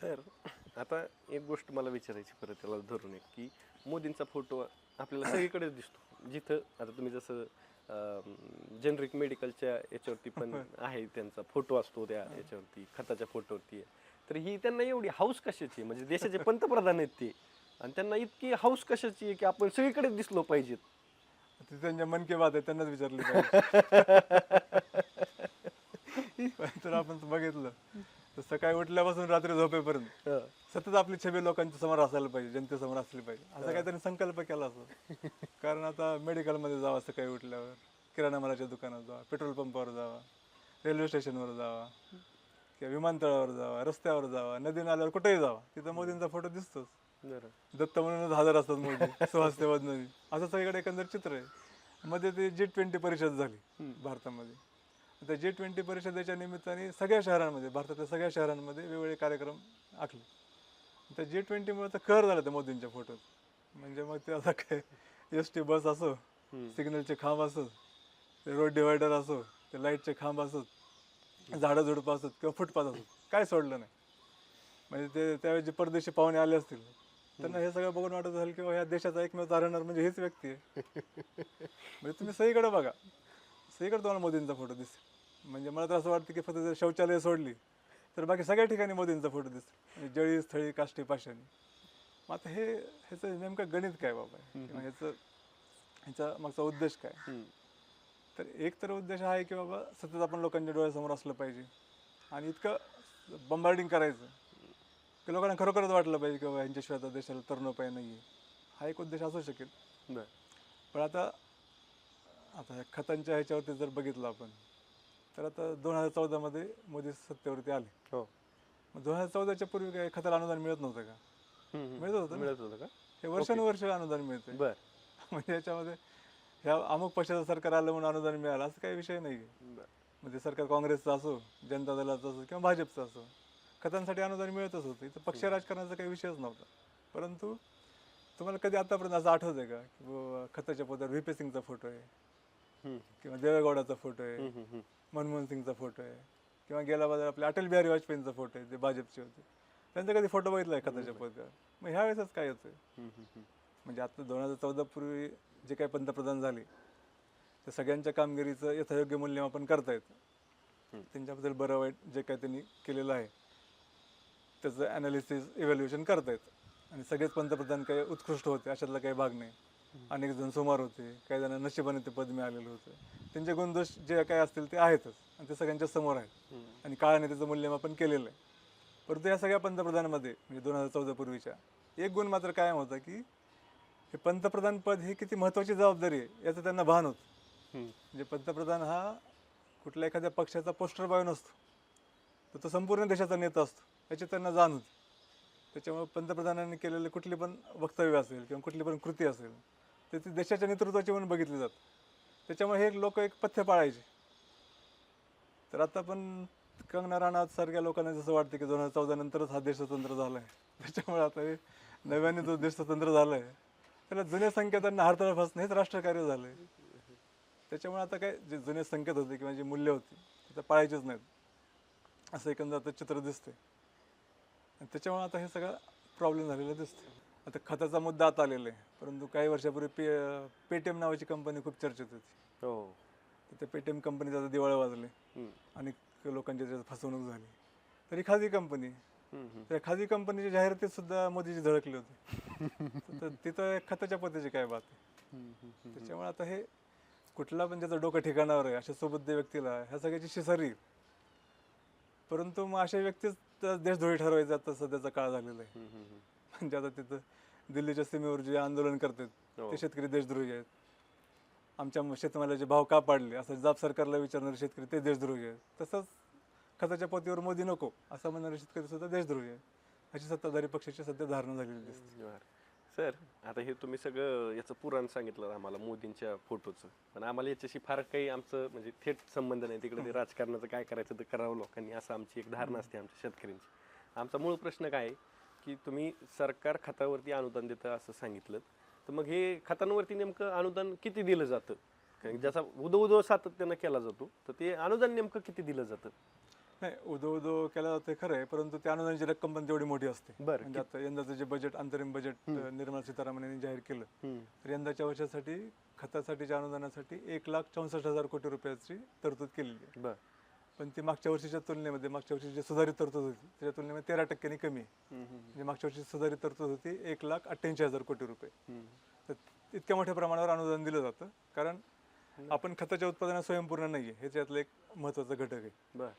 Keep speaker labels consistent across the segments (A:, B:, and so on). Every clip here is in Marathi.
A: सर आता एक गोष्ट मला विचारायची परत त्याला धरून एक की मोदींचा फोटो आपल्याला सगळीकडेच दिसतो. जिथं आता तुम्ही जसं जेनरिक मेडिकलच्या याच्यावरती पण आहे त्यांचा फोटो असतो त्या याच्यावरती खताच्या फोटोवरती. आहे. तर ही त्यांना एवढी हाऊस कशाची? म्हणजे देशाचे पंतप्रधान आहेत ते. आणि त्यांना इतकी हाऊस कशाची आहे की आपण सगळीकडेच दिसलो पाहिजेत?
B: ते त्यांच्या मन की बात आहे त्यांनाच विचारली तर आपण बघितलं. तर सकाळी उठल्यापासून रात्री झोपेपर्यंत. सतत आपली छबी लोकांच्या समोर असायला पाहिजे जनतेसमोर असली पाहिजे. असं काहीतरी संकल्प केला असं. कारण आता मेडिकलमध्ये जावं सकाळी उठल्यावर किराणा मालाच्या दुकानात जावा पेट्रोल पंपावर जावा रेल्वे स्टेशनवर जावा किंवा विमानतळावर जावा रस्त्यावर जावा नदी नाल्यावर कुठेही जावा तिथं मोदींचा फोटो दिसतोच. दत्त म्हणूनच हजार असतात मोदी सुहास नदी असं सगळीकडे एकंदर चित्र आहे. मध्ये ते जी ट्वेंटी परिषद झाली भारतामध्ये. त्या जी ट्वेंटी परिषदेच्या निमित्ताने सगळ्या शहरांमध्ये भारतातल्या सगळ्या शहरांमध्ये वेगवेगळे कार्यक्रम आखले. त्या जी ट्वेंटीमुळे तर कर झालं त्या मोदींच्या फोटोत. म्हणजे मग ते आता काय एस टी बस असो सिग्नलचे खांब असो ते रोड डिवायडर असो ते लाईटचे खांब असोत झाडं झुडपं असोत किंवा फुटपाथ असोत काय सोडलं नाही. म्हणजे ते त्यावेळेस जे परदेशी पाहुणे आले असतील त्यांना हे सगळं बघून वाटत असेल की ह्या देशाचा एकमेव तारणार म्हणजे हीच व्यक्ती आहे. म्हणजे तुम्ही सगळीकडे बघा. सगळीकडे तुम्हाला मोदींचा फोटो दिसेल. म्हणजे मला तर असं वाटतं की फक्त जर शौचालय सोडली तर बाकी सगळ्या ठिकाणी मोदींचा फोटो दिसेल म्हणजे जळी स्थळी काष्टी पाषाणी. मग आता हे ह्याचं नेमकं गणित काय बाबा? किंवा ह्याचं ह्याचा मागचा उद्देश काय. तर एक तर उद्देश हा आहे की बाबा सतत आपण लोकांच्या डोळ्यासमोर असलं पाहिजे. आणि इतकं बंबार्डिंग करायचं की लोकांना खरोखरच वाटलं पाहिजे की बाबा यांच्याशिवाय आता देशाला तरुणोपाय नाही आहे हा एक उद्देश असू शकेल.
A: बरं.
B: पण आता आता खतांच्या ह्याच्यावरती जर बघितलं आपण तर आता दोन हजार चौदामध्ये मोदी सत्तेवरती आले.
A: हो.
B: मग दोन हजार चौदाच्या पूर्वी काय खताला अनुदान मिळत नव्हतं का. मिळत होतं?
A: मिळत होतं का?
B: हे वर्षानुवर्ष अनुदान मिळतंय.
A: बर.
B: म्हणजे याच्यामध्ये ह्या अमुक पक्षाचं सरकार आलं म्हणून अनुदान मिळालं असं काही विषय नाही
A: बर.
B: म्हणजे सरकार काँग्रेसचं असो जनता दलाचं असो किंवा भाजपचं असो खतांसाठी अनुदान मिळतच होतं. इथं पक्ष राजकारणाचा काही विषयच नव्हता. परंतु तुम्हाला कधी आतापर्यंत असं आठवतंय का? खताच्या पदावर व्ही पी सिंगचा फोटो आहे. किंवा देवेगौडाचा फोटो आहे. मनमोहन सिंगचा फोटो आहे किंवा गेल्या बाजार आपले अटल बिहारी वाजपेयींचा फोटो आहे जे भाजपचे होते. त्यांचा कधी फोटो बघितला आहे खताच्या पदावर मग ह्या वेळेसच काय
A: हम्म.
B: म्हणजे आता दोन हजार चौदा पूर्वी जे काही पंतप्रधान झाले त्या सगळ्यांच्या कामगिरीचं यथायोग्य मूल्यमापन करतायत.
A: हम्म.
B: त्यांच्याबद्दल बरं वाईट जे काही त्यांनी केलेलं आहे त्याचं ॲनालिसिस इव्हॅल्युएशन करतायत. आणि सगळेच पंतप्रधान काही उत्कृष्ट होते अशातला काही भाग नाही. अनेक जण सुमार होते काही जण नशिबाने ते पद मिळालेलं होतं. त्यांचे गुणदोष जे काही असतील ते आहेतच आणि ते सगळ्यांच्या समोर आहेत. आणि काळाने त्याचं मूल्यमापन केलेलं आहे. परंतु या सगळ्या पंतप्रधानामध्ये म्हणजे दोन हजार चौदा पूर्वीच्या एक गुण मात्र कायम होता की हे पंतप्रधान पद ही किती महत्त्वाची जबाबदारी आहे याचं त्यांना भान होतं. म्हणजे पंतप्रधान हा कुठल्या एखाद्या पक्षाचा पोस्टर बॉय नसतो. तर तो संपूर्ण देशाचा नेता असतो याची त्यांना जाण होती. त्याच्यामुळे पंतप्रधानांनी केलेले कुठली पण वक्तव्य असेल किंवा कुठली पण कृती असेल तर ते देशाच्या नेतृत्वाची म्हणून बघितले जात. त्याच्यामुळे हे लोक एक पथ्य पाळायचे. तर आता पण कंगना राणावत सारख्या लोकांना जसं वाटतं की दोन हजार चौदा नंतरच हा देश स्वतंत्र झाला आहे त्याच्यामुळे आता हे नव्याने जो देश स्वतंत्र झाला आहे त्याला जुन्या संकेतांना हरतळा असणं हेच राष्ट्रकार्य झालं आहे त्याच्यामुळे आता काय जे जुने संकेत होते किंवा जी मूल्य होती ते पाळायचीच नाहीत. असं एकंदर आता चित्र दिसते आणि त्याच्यामुळे आता हे सगळं प्रॉब्लेम झालेला दिसतो आता खताचा मुद्दा आता आलेला आहे. परंतु काही वर्षापूर्वी पे पेटीएम नावाची कंपनी खूप चर्चेत होती
A: हो
B: तर त्या पेटीएम कंपनीचा आता दिवाळे वाजले
A: हम्म.
B: अनेक लोकांची त्याच्यात फसवणूक झाली तरी खाजगी कंपनी
A: हम्म.
B: त्या खाजगी कंपनीच्या जाहिरातीत सुद्धा मोदीची झळकली होती तर तिथं खताच्या पद्धतीची काय बात आहे
A: हम्म, हम्म, हम्म.
B: त्याच्यामुळे आता हे कुठला पण ज्याचं डोकं ठिकाणावर आहे अशा सोबत व्यक्तीला ह्या सगळ्याची शिसर परंतु मग अशा व्यक्तीच त्या देशद्रोही ठरवायचा आता सध्याचा काळ झालेला आहे
A: हम्म, हम्म, हम्म.
B: म्हणजे आता तिथं दिल्लीच्या सीमेवर जे आंदोलन करतात
A: हो.
B: ते शेतकरी देशद्रोही आहेत. आमच्या शेतमालाचे भाव का पाडले? असं जाब सरकारला विचारणारे शेतकरी ते देशद्रोही आहेत. तसंच खताच्या पोतीवर मोदी नको असं म्हणणारे शेतकरी सुद्धा देशद्रोही आहेत. अशी सत्ताधारी पक्षाची सध्या धारणा झालेली दिसते.
A: सर आता हे तुम्ही सगळं याचं पुराण सांगितलं आम्हाला मोदींच्या फोटोचं. पण आम्हाला याच्याशी फार काही आमचं म्हणजे थेट संबंध नाही. तिकडे ते राजकारणाचं काय करायचं ते करावं लोकांनी असं आमची एक धारणा असते आमच्या शेतकऱ्यांची. आमचा मूळ प्रश्न काय आहे? की तुम्ही सरकार खतावरती अनुदान देतं असं सांगितलं. तर मग हे खतांवरती नेमकं अनुदान किती दिलं जातं? कारण ज्याचा उदो उदो सातत्यानं केला जातो तर ते अनुदान नेमकं किती दिलं जातं?
B: नाही उदो उदो केला जातं खरं आहे परंतु त्या अनुदानाची रक्कम पण तेवढी मोठी असते.
A: बरं,
B: म्हणजे आता यंदाचं जे बजेट अंतरिम बजेट निर्मला सीतारामन यांनी जाहीर केलं. तर यंदाच्या वर्षासाठी खतासाठीच्या अनुदानासाठी एक लाख चौसष्ट हजार कोटी रुपयाची तरतूद केलेली आहे.
A: बर.
B: पण ती मागच्या वर्षीच्या तुलनेमध्ये मागच्या वर्षी जी सुधारित तरतूद होती त्याच्या तुलनेमध्ये तेरा टक्क्यांनी कमी आहे. म्हणजे मागच्या वर्षी सुधारित तरतूद होती एक लाख अठ्ठ्याऐंशी हजार कोटी रुपये. तर इतक्या मोठ्या प्रमाणावर अनुदान दिलं जातं कारण आपण खताच्या उत्पादनात स्वयंपूर्ण नाही आहे हे त्यातलं एक महत्त्वाचा घटक आहे.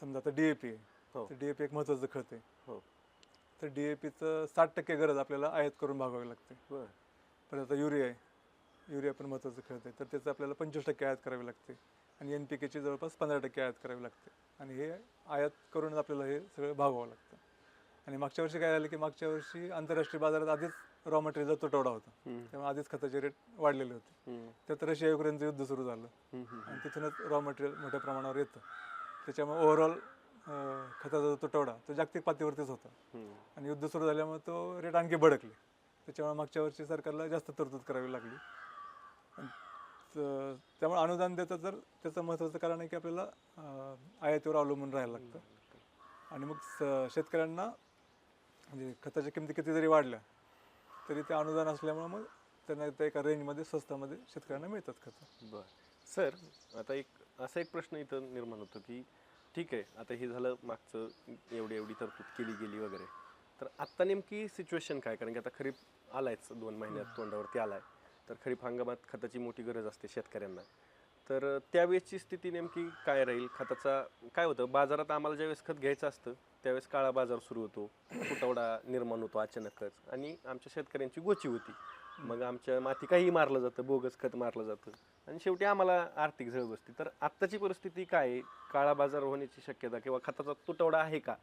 B: समजा आता डीएपी आहे.
A: हो.
B: तर डीएपी एक महत्त्वाचं खत आहे.
A: हो.
B: तर डीएपीचं साठ टक्के गरज आपल्याला आयात करून भागावी लागते.
A: बर.
B: परत आता युरिया आहे. युरिया पण महत्त्वाचं खत आहे. तर त्याचं आपल्याला पंचवीस टक्के आयात करावी लागते. आणि एन पी केची जवळपास पंधरा टक्के आयात करावी लागते. आणि हे आयात करूनच आपल्याला हे सगळं भागवावं लागतं. आणि मागच्या वर्षी काय झालं की मागच्या वर्षी आंतरराष्ट्रीय बाजारात आधीच रॉ मटेरियलचा तुटवडा होता. त्यामुळे आधीच खताचे रेट वाढलेले होते. त्यात रशिया युक्रेनचं युद्ध सुरू झालं. आणि तिथूनच रॉ मटेरियल मोठ्या प्रमाणावर येतं. त्याच्यामुळे ओव्हरऑल खताचा जो तुटवडा तो जागतिक पातळीवरतीच होता. आणि युद्ध सुरू झाल्यामुळे तो रेट आणखी भडकले त्याच्यामुळे मागच्या वर्षी सरकारला जास्त तरतूद करावी लागली. तर त्यामुळे अनुदान देतं तर त्याचं महत्त्वाचं कारण आहे की आपल्याला आयातीवर अवलंबून राहायला लागतं. आणि मग स- शेतकऱ्यांना म्हणजे खताच्या किमती किती जरी वाढल्या तरी ते अनुदान असल्यामुळे मग त्यांना त्या एका रेंजमध्ये स्वस्तामध्ये शेतकऱ्यांना मिळतात खतं.
A: बरं. सर आता एक असा एक प्रश्न इथं निर्माण होतो की ठीक आहे आता हे झालं मागचं एवढी एवढी तरतूद केली गेली वगैरे. तर आत्ता नेमकी सिच्युएशन काय? कारण की आता खरीप आलायच दोन महिन्यात तोंडावरती आलाय. तर खरीप हंगामात खताची मोठी गरज असते शेतकऱ्यांना. तर त्यावेळेसची स्थिती नेमकी काय राहील? खताचा काय होतं? बाजारात आम्हाला ज्यावेळेस खत घ्यायचं असतं त्यावेळेस काळा बाजार सुरू होतो तुटवडा निर्माण होतो अचानकच आणि आमच्या शेतकऱ्यांची गोची होती. मग आमच्या माती काही मारलं जातं बोगस खत मारलं जातं आणि शेवटी आम्हाला आर्थिक झळ बसते. तर आत्ताची परिस्थिती काय आहे? काळा बाजार होण्याची शक्यता किंवा खताचा तुटवडा आहे का.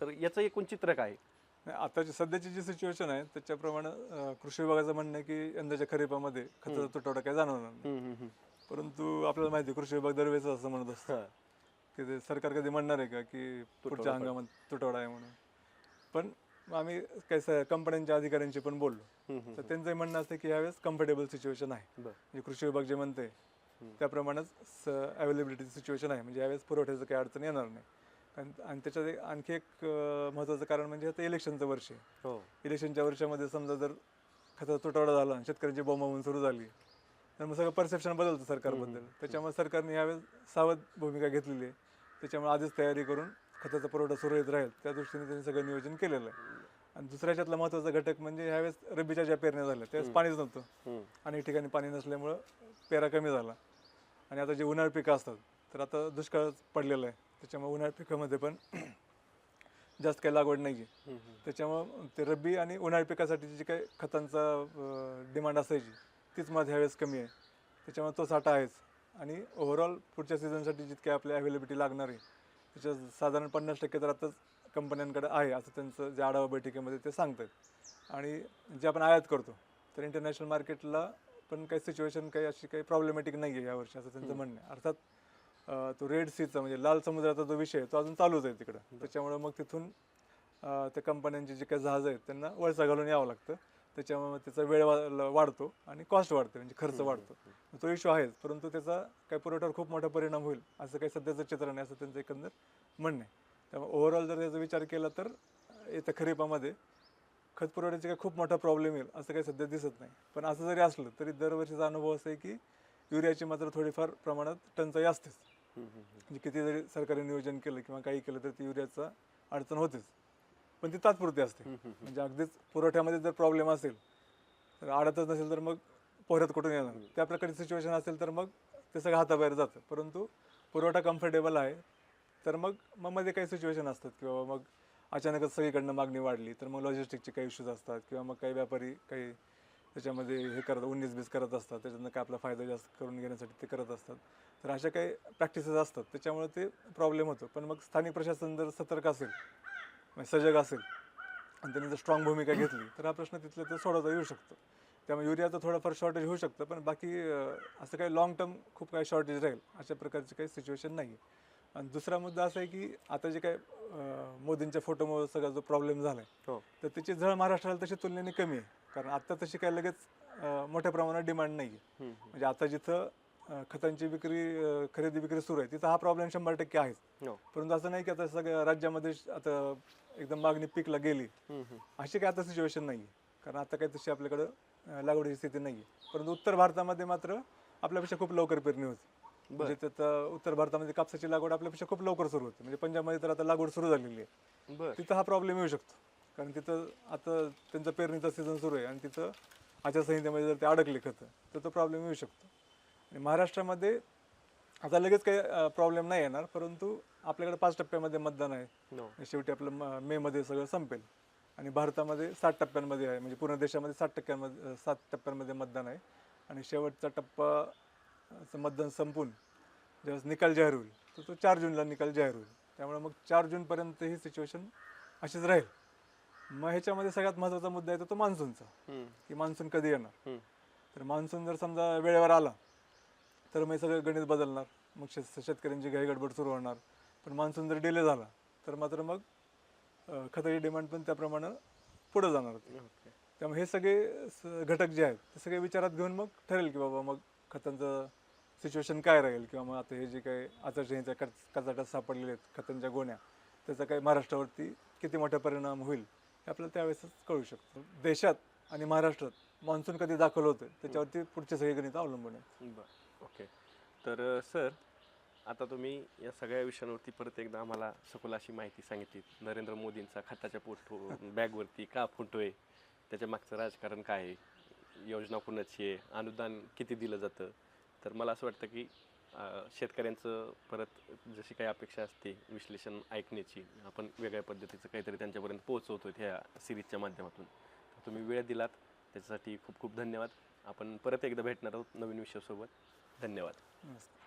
A: तर याचं एकूण चित्र काय आहे?
B: नाही, आताची सध्याची जी सिच्युएशन आहे त्याच्याप्रमाणे कृषी विभागाचं म्हणणं आहे की यंदाच्या खरीपामध्ये खताचा तुटवडा काय जाणवणार नाही. परंतु आपल्याला माहिती आहे कृषी विभाग दरवेळेस असं म्हणत असतं. की ते सरकार कधी म्हणणार आहे का की पुढच्या हंगामात तुटवडा आहे म्हणून. पण आम्ही काही कंपन्यांच्या अधिकाऱ्यांशी पण बोललो. तर त्यांचं म्हणणं असतं की यावेळेस कम्फर्टेबल सिच्युएशन आहे. म्हणजे कृषी विभाग जे म्हणते त्याप्रमाणेच अवेलेबिलिटी सिच्युएशन आहे. म्हणजे यावेळेस पुरवठ्याचं काही अडचण येणार नाही. आणि आणि त्याच्यात आणखी एक महत्त्वाचं कारण म्हणजे आता इलेक्शनचं वर्ष आहे.
A: हो.
B: इलेक्शनच्या वर्षामध्ये समजा जर खताचा तुटवडा झाला आणि शेतकऱ्यांची बोंबाबोंब सुरू झाली तर मग सगळं परसेप्शन बदलतं सरकारबद्दल. त्याच्यामुळे सरकारने यावेळेस सावध भूमिका घेतलेली आहे. त्याच्यामुळे आधीच तयारी करून खताचा पुरवठा सुरळीत राहील. त्या दृष्टीने त्यांनी सगळं नियोजन केलेलं आहे. आणि दुसऱ्या याच्यातला महत्त्वाचा घटक म्हणजे ह्यावेळेस रब्बीच्या ज्या पेरण्या झाल्या त्यावेळेस पाणीच नव्हतं. अनेक ठिकाणी पाणी नसल्यामुळं पेरा कमी झाला. आणि आता जे उन्हाळ पिकं असतात तर आता दुष्काळ पडलेला आहे. त्याच्यामुळे उन्हाळ पिकामध्ये पण जास्त काही लागवड नाही आहे. त्याच्यामुळं ते रब्बी आणि उन्हाळी पिकासाठी जी काही खतांचा डिमांड असायची तीच मध्ये ह्यावेळेस कमी आहे. त्याच्यामुळे तो साठा आहेच. आणि ओव्हरऑल पुढच्या सीझनसाठी जितकी आपली अवेलेबिलिटी लागणार आहे त्याच्या साधारण पन्नास टक्के तर आताच कंपन्यांकडे आहे असं त्यांचं जे आढावा बैठकीमध्ये ते सांगतात आणि जे आपण आयात करतो तर इंटरनॅशनल मार्केटला पण काही सिच्युएशन काही अशी काही प्रॉब्लेमॅटिक नाही आहे यावर्षी असं त्यांचं म्हणणं आहे. अर्थात तो रेड सीचा म्हणजे लाल समुद्राचा जो विषय आहे तो अजून चालूच आहे तिकडं. त्याच्यामुळे मग तिथून त्या कंपन्यांची जे काही जहाज आहेत त्यांना वळसा घालून यावं लागतं. त्याच्यामुळे मग त्याचा वेळ वाढतो आणि कॉस्ट वाढते म्हणजे खर्च वाढतो. तो इश्यू आहेच परंतु त्याचा काही पुरवठ्यावर खूप मोठा परिणाम होईल असं काही सध्याचं चित्र नाही असं त्यांचं एकंदर म्हणणं आहे. त्यामुळे ओव्हरऑल जर त्याचा विचार केला तर येत्या खरीपामध्ये खत पुरवठ्याचा काही खूप मोठा प्रॉब्लेम येईल असं काही सध्या दिसत नाही. पण असं जरी असलं तरी दरवर्षीचा अनुभव असा आहे की युरियाची मात्र थोडीफार प्रमाणात टंचाई असतेच. म्हणजे किती जरी सरकारी नियोजन केलं किंवा काही केलं तर ती युरियाचा अडचण होतेच. पण ती तात्पुरती असते. म्हणजे अगदीच पुरवठ्यामध्ये जर प्रॉब्लेम असेल तर आडतच नसेल तर मग पोहऱ्यात कुठून येणार? त्या प्रकारची सिच्युएशन असेल तर मग ते सगळं हाताबाहेर जातं. परंतु पुरवठा कम्फर्टेबल आहे तर मग मग मध्ये काही सिच्युएशन असतात किंवा मग अचानकच सगळीकडनं मागणी वाढली तर मग लॉजिस्टिकचे काही इश्यूज असतात किंवा मग काही व्यापारी काही त्याच्यामध्ये हे करत उन्नीस बीस करत असतात त्याच्यातनं काय आपला फायदा जास्त करून घेण्यासाठी ते करत असतात. तर अशा काही प्रॅक्टिसेस असतात. त्याच्यामुळे ते प्रॉब्लेम होतो. पण मग स्थानिक प्रशासन जर सतर्क असेल म्हणजे सजग असेल आणि त्यांनी जर स्ट्रॉंग भूमिका घेतली तर हा प्रश्न तिथल्या ते सोडवता येऊ शकतो. त्यामुळे युरियाचं थोडंफार शॉर्टेज होऊ शकतं पण बाकी असं काही लॉंग टर्म खूप काही शॉर्टेज राहील अशा प्रकारची काही सिच्युएशन नाही आहे आणि दुसरा मुद्दा असा आहे की आता जे काय मोदींच्या फोटोमुळे सगळा जो प्रॉब्लेम झाला आहे
A: हो.
B: तर त्याची झळ महाराष्ट्राला तशी तुलनेने कमी आहे. कारण आत्ता तशी काही लगेच मोठ्या प्रमाणात डिमांड नाही आहे. म्हणजे आता जिथं खतांची विक्री खरेदी विक्री सुरू आहे. तिथं हा प्रॉब्लेम शंभर टक्के आहेच.
A: हो.
B: परंतु असं नाही की आता सगळ्या राज्यामध्ये आता एकदम मागणी पीकला गेली. अशी काय आता सिच्युएशन नाही कारण आता काही तशी आपल्याकडं लागवडीची स्थिती नाही परंतु उत्तर भारतामध्ये मात्र आपल्यापेक्षा खूप लवकर पेरणी होती. म्हणजे उत्तर भारतामध्ये कापसाची लागवड आपल्यापेक्षा खूप लवकर सुरू होते. म्हणजे पंजाबमध्ये तर आता लागवड सुरू झालेली आहे. तिथं हा प्रॉब्लेम येऊ शकतो. कारण तिथं आता त्यांचा पेरणीचा सीझन सुरू आहे आणि तिथं आचारसंहितेमध्ये जर ते अडकले खतं तर तो प्रॉब्लेम येऊ शकतो. महाराष्ट्रामध्ये आता लगेच काही प्रॉब्लेम नाही येणार परंतु आपल्याकडे पाच टप्प्यामध्ये मतदान आहे. आणि शेवटी आपलं म- मेमध्ये सगळं संपेल. आणि भारतामध्ये साठ टप्प्यांमध्ये आहे म्हणजे पूर्ण देशामध्ये साठ टक्क्यांमध्ये सात टप्प्यांमध्ये मतदान आहे. आणि शेवटचा टप्पा मतदान संपून ज्यावेळेस निकाल जाहीर होईल तर तो चार जूनला निकाल जाहीर होईल. त्यामुळे मग चार जूनपर्यंत ही सिच्युएशन अशीच राहील. मग ह्याच्यामध्ये सगळ्यात महत्त्वाचा मुद्दा आहे तो मान्सूनचा. की मान्सून कधी येणार. तर मान्सून जर समजा वेळेवर आला तर मग सगळं गणित बदलणार. मग शेत शेतकऱ्यांची घाई गडबड सुरू होणार. पण मान्सून जर डिले झाला तर मात्र मग खताची डिमांड पण त्याप्रमाणे पुढे जाणार त्यामुळे हे सगळे घटक जे आहेत ते सगळे विचारात घेऊन मग ठरेल की बाबा मग खतांचं सिच्युएशन काय राहील? किंवा मग आता हे जे काही आचारसंहिता कच कचाट्यात सापडलेले आहेत खतांच्या गोण्या त्याचा काही महाराष्ट्रावरती किती मोठा परिणाम होईल हे आपल्याला त्यावेळेसच कळू शकतं. देशात आणि महाराष्ट्रात मान्सून कधी दाखल होतं त्याच्यावरती पुढचे सगळे गणित अवलंबून आहे
A: ओके. तर सर आता तुम्ही या सगळ्या विषयांवरती परत एकदा आम्हाला सखोल अशी माहिती सांगितली. नरेंद्र मोदींचा खताच्या फोटो बॅगवरती का फोटो आहे त्याच्या मागचं राजकारण काय आहे योजना कुणाची आहे अनुदान किती दिलं जातं? तर मला असं वाटतं की शेतकऱ्यांचं परत जशी काही अपेक्षा असते विश्लेषण ऐकण्याची आपण वेगळ्या पद्धतीचं काहीतरी त्यांच्यापर्यंत पोहोचवतो ह्या सिरीजच्या माध्यमातून. तर तुम्ही वेळ दिलात त्याच्यासाठी खूप खूप धन्यवाद. आपण परत एकदा भेटणार आहोत नवीन विषयासोबत. धन्यवाद
B: नमस्कार